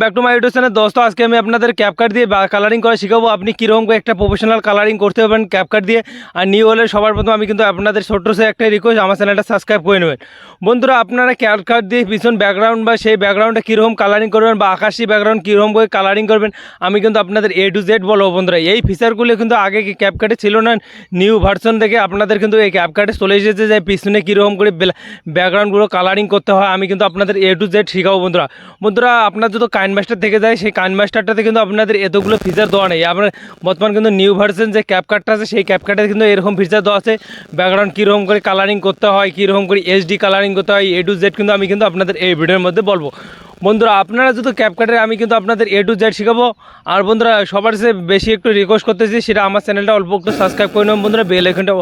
Back to my YouTube channel. দোস্ত, আজকে আমি আপনাদের ক্যাপকাট দিয়ে কালারিং করে শিখাবো। আপনি কীরকম করে একটা প্রফেশনাল কালারিং করতে পারবেন ক্যাপকাট দিয়ে। আর নিউ হলে সবার প্রথম আমি কিন্তু আপনাদের ছোট্ট সে একটা রিকোয়েস্ট আমার চ্যানেলটা সাবস্ক্রাইব করে নেবেন। বন্ধুরা, আপনারা ক্যাপকাট দিয়ে পিছন ব্যাকগ্রাউন্ড বা সেই ব্যাকগ্রাউন্ডটা কীরকম কালারিং করবেন বা আকাশি ব্যাকগ্রাউন্ড কীরকম করে কালারিং করবেন, আমি কিন্তু আপনাদের এ টু জেড বলব বন্ধুরা। এই ফিচারগুলো কিন্তু আগে ক্যাপকাটে ছিল না? নিউ ভার্সন থেকে আপনাদের কিন্তু এই ক্যাপকাটে চলে এসেছে যে পিছনে কীরকম করে ব্যাকগ্রাউন্ডগুলো কালারিং করতে হয়, আমি কিন্তু আপনাদের এ টু জেড শেখাবো বন্ধুরা। বন্ধুরা, আপনার যদি কাইন থেকে যায়, সেই কাইন মাস্টারটাতে কিন্তু আপনাদের এতগুলো ফিচার দেওয়া নেই। আপনার বর্তমান কিন্তু নিউ ভার্সন যে ক্যাপকাটটা আছে, সেই ক্যাপকাটে কিন্তু এরকম ফিচার দেওয়া আছে। ব্যাকগ্রাউন্ড কীরকম করে কালারিং করতে হয়, কীরকম করে এইচডি কালারিং করতে হয় এ টু জেড কিন্তু আমি কিন্তু আপনাদের এই ভিডিওর মধ্যে বলব। বন্ধুরা, আপনারা যদি ক্যাপকাটে আমি কিন্তু আপনাদের এ টু জেড শেখাবো, আর বন্ধুরা, সবার সে বেশি একটু রিকোয়েস্ট করতেছি, সেটা আমার চ্যানেলটা অল্প একটু সাবস্ক্রাইব করে নেবেন। বন্ধুরা বেল এখানটা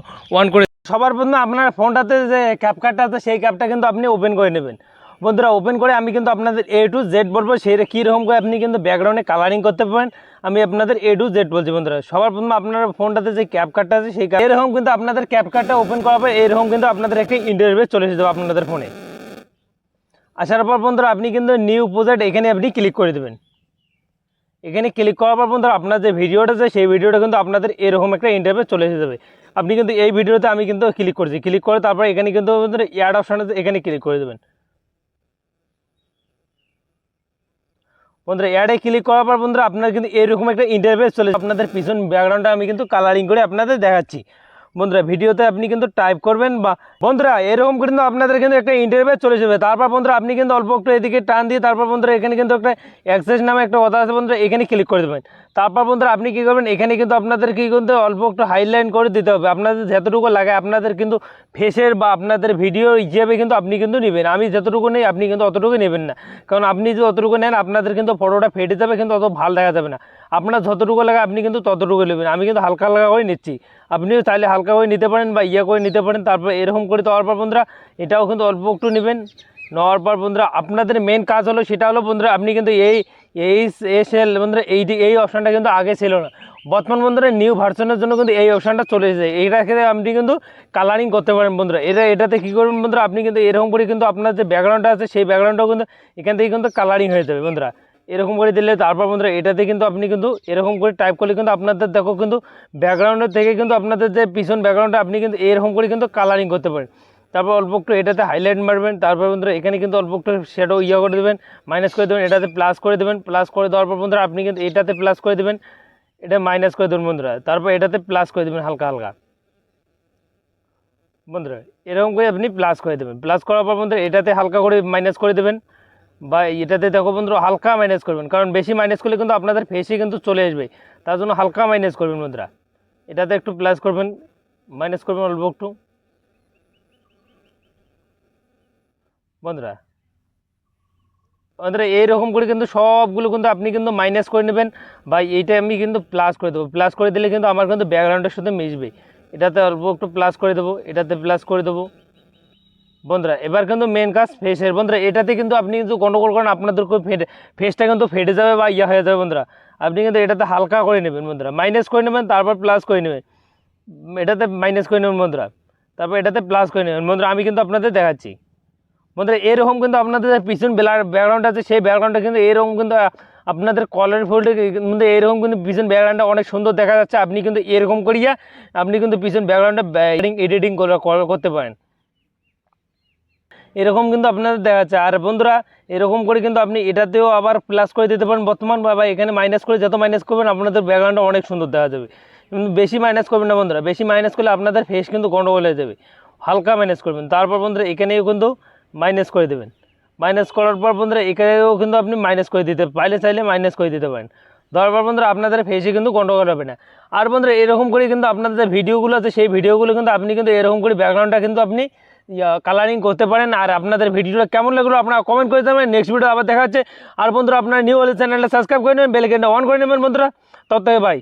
অন করে সবার বন্ধু আপনার ফোনটাতে যে ক্যাপকাটটা আছে, সেই ক্যাপটা কিন্তু আপনি ওপেন করে নেবেন। বন্ধুরা ওপেন করে আমি কিন্তু আপনাদের এ টু জেড বলব। সেই কীরকম করে আপনি কিন্তু ব্যাকগ্রাউন্ডে কালারিং করতে পারেন আমি আপনাদের এ টু জেড বলছি বন্ধুরা। সবার প্রথমে আপনার ফোনটাতে যে ক্যাপকাটটা আছে, সেই এরকম কিন্তু আপনাদের ক্যাপকাটটা ওপেন করার পর এরকম কিন্তু আপনাদের একটা ইন্টারভিউ চলে যাবে আপনাদের ফোনে আসার পর বন্ধুরা, আপনি কিন্তু নিউ প্রজেক্ট এখানে আপনি ক্লিক করে দেবেন। এখানে ক্লিক করার পর বন্ধুরা, আপনার যে ভিডিওটা আছে, সেই ভিডিওটা কিন্তু আপনাদের এরকম একটা ইন্টারভিউ চলে এসে যাবে। আপনি কিন্তু এই ভিডিওতে আমি কিন্তু ক্লিক করছি। ক্লিক করে তারপর এখানে কিন্তু অ্যাড অপশান আছে এখানে ক্লিক করে দেবেন। বন্ধুরা অ্যাডে ক্লিক করার পর বন্ধুরা আপনার কিন্তু এরকম একটা ইন্টারভেস চলে আপনাদের পিছন ব্যাকগ্রাউন্ডটা আমি কিন্তু কালারিং করে আপনাদের দেখাচ্ছি। বন্ধুরা, ভিডিওতে আপনি কিন্তু টাইপ করবেন বা বন্ধুরা, এরকম কিন্তু আপনাদের কিন্তু একটা ইন্টারভিউ চলে যাবে। তারপর বন্ধুরা, আপনি কিন্তু অল্প একটু এদিকে টান দিয়ে তারপর বন্ধুরা, এখানে কিন্তু একটা অ্যাক্সেস নামে একটা কথা আছে বন্ধুরা, এখানে ক্লিক করে দেবেন। তারপর বন্ধুরা, আপনি কী করবেন, এখানে কিন্তু আপনাদের কি কিন্তু অল্প একটু হাইলাইন করে দিতে হবে। আপনাদের যতটুকু লাগে, আপনাদের কিন্তু ফেসের বা আপনাদের ভিডিও হিসেবে কিন্তু আপনি কিন্তু নেবেন। আমি যতটুকু নেই, আপনি কিন্তু অতটুকু নেবেন না। কারণ আপনি যদি অতটুকু নেন, আপনাদের কিন্তু ফটোটা ফেটে যাবে, কিন্তু অত ভালো দেখা যাবে না। আপনার যতটুকু লাগে আপনি কিন্তু ততটুকু নেবেন। আমি কিন্তু হালকা হালকা করে নিচ্ছি। আপনিও চাইলে হালকা করে নিতে পারেন বা ইয়ে করে নিতে পারেন, তারপর এরকম করে দেওয়ার পর বন্ধুরা, এটাও কিন্তু অল্প একটু নেবেন। নেওয়ার পর বন্ধুরা, আপনাদের মেন কাজ হলো সেটা হলো বন্ধুরা, আপনি কিন্তু এই এই এস এল বন্ধুরা, এই এই অপশানটা কিন্তু আগে ছিল না। বর্তমান বন্ধুরা নিউ ভার্সনের জন্য কিন্তু এই অপশানটা চলে এসেছে। এইটা ক্ষেত্রে আপনি কিন্তু কালারিং করতে পারেন বন্ধুরা। এটা, এটাতে কী করবেন বন্ধুরা, আপনি কিন্তু এরকম করে কিন্তু আপনার যে ব্যাকগ্রাউন্ডটা আছে, সেই ব্যাকগ্রাউন্ডটাও কিন্তু এখান থেকে কিন্তু কালারিং হয়ে যাবে বন্ধুরা। এরকম করে দিলে তারপর বন্ধুরা এটাতে কিন্তু আপনি কিন্তু এরকম করে টাইপ করলে কিন্তু আপনাদের দেখো কিন্তু ব্যাকগ্রাউন্ডের থেকে কিন্তু আপনাদের যে পিছন ব্যাকগ্রাউন্ডটা আপনি কিন্তু এরকম করে কিন্তু কালারিং করতে পারেন। তারপর অল্প একটু এটাতে হাইলাইট মারবেন, তারপর বন্ধুরা এখানে কিন্তু অল্প একটু শ্যাডো ইয়ে করে দেবেন মাইনাস করে দেবেন, এটাতে প্লাস করে দেবেন প্লাস করে দেওয়ার পর বন্ধুরা আপনি কিন্তু এটাতে প্লাস করে দেবেন, এটা মাইনাস করে দেবেন বন্ধুরা। তারপর এটাতে প্লাস করে দেবেন হালকা হালকা। বন্ধুরা এরকম করে আপনি প্লাস করে দেবেন। প্লাস করার পর বন্ধুরা এটাতে হালকা করে মাইনাস করে দেবেন। বা এটাতে দেখো বন্ধুরা, হালকা মাইনাস করবেন। কারণ বেশি মাইনাস করলে কিন্তু আপনাদের ফেসে কিন্তু চলে আসবে। তার জন্য হালকা মাইনাস করবেন বন্ধুরা। এটাতে একটু প্লাস করবেন মাইনাস করবেন অল্প একটু। বন্ধুরা বন্ধুরা, এইরকম করে কিন্তু সবগুলো কিন্তু আপনি কিন্তু মাইনাস করে নেবেন। বা এইটা আমি কিন্তু প্লাস করে দেবো। প্লাস করে দিলে কিন্তু আমার কিন্তু ব্যাকগ্রাউন্ডের সাথে মিশবে। এটাতে অল্প একটু প্লাস করে দেবো, এটাতে প্লাস করে দেবো। বন্ধুরা, এবার কিন্তু মেন কাজ ফেসের বন্ধুরা, এটাতে কিন্তু আপনি কিন্তু গন্ডগোল করেন, আপনাদের ফেটে ফেসটা কিন্তু ফেটে যাবে বা ইয়া হয়ে যাবে বন্ধুরা। আপনি কিন্তু এটাতে হালকা করে নেবেন বন্ধুরা। মাইনাস করে নেবেন, তারপর প্লাস করে নেবেন। এটাতে মাইনাস করে নেবেন বন্ধুরা। তারপর এটাতে প্লাস করে নেবেন। বন্ধুরা, আমি কিন্তু আপনাদের দেখাচ্ছি। বন্ধুরা, এরকম কিন্তু আপনাদের পিছন ব্যাকগ্রাউন্ড আছে, সেই ব্যাকগ্রাউন্ডটা কিন্তু এরকম কিন্তু আপনাদের কলার ফোল্ডে মধ্যে এরকম কিন্তু পিছন ব্যাকগ্রাউন্ডটা অনেক সুন্দর দেখা যাচ্ছে। আপনি কিন্তু এরকম করিয়া, আপনি কিন্তু পিছন ব্যাকগ্রাউন্ডটা এডিটিং করতে পারেন। এরকম কিন্তু আপনাদের দেখা যাচ্ছে আর বন্ধুরা, এরকম করে কিন্তু আপনি এটাতেও আবার প্লাস করে দিতে পারেন। বর্তমান বা এখানে মাইনাস করে যত মাইনাস করবেন, আপনাদের ব্যাকগ্রাউন্ডটা অনেক সুন্দর দেখা যাবে। কিন্তু বেশি মাইনাস করবেন না বন্ধুরা, বেশি মাইনাস করলে আপনাদের ফেস কিন্তু গন্ডগোল হয়ে যাবে। হালকা মাইনাস করবেন। তারপর বন্ধুরা, এখানেও কিন্তু মাইনাস করে দেবেন। মাইনাস করার পর বন্ধুরা, এখানেও কিন্তু আপনি মাইনাস করে দিতে পাইলে চাইলে মাইনাস করে দিতে পারেন। দেওয়ার পর বন্ধুরা, আপনাদের ফেসে কিন্তু গন্ডগোল হবে না। আর বন্ধুরা, এরকম করে কিন্তু আপনাদের যে ভিডিওগুলো আছে, সেই ভিডিওগুলো কিন্তু আপনি কিন্তু এরকম করে ব্যাকগ্রাউন্ডটা কিন্তু আপনি কালারিং করতে পারেন। আর আপনাদের ভিডিওটা কেমন লাগল আপনারা কমেন্ট করে দেবেন নেক্সট ভিডিও আবার দেখা হচ্ছে। আর বন্ধুরা, আপনারা নিউ হলে চ্যানেলটা সাবস্ক্রাইব করে নেবেন বেলকেনটা অন করে নেবেন বন্ধুরা। তত বাই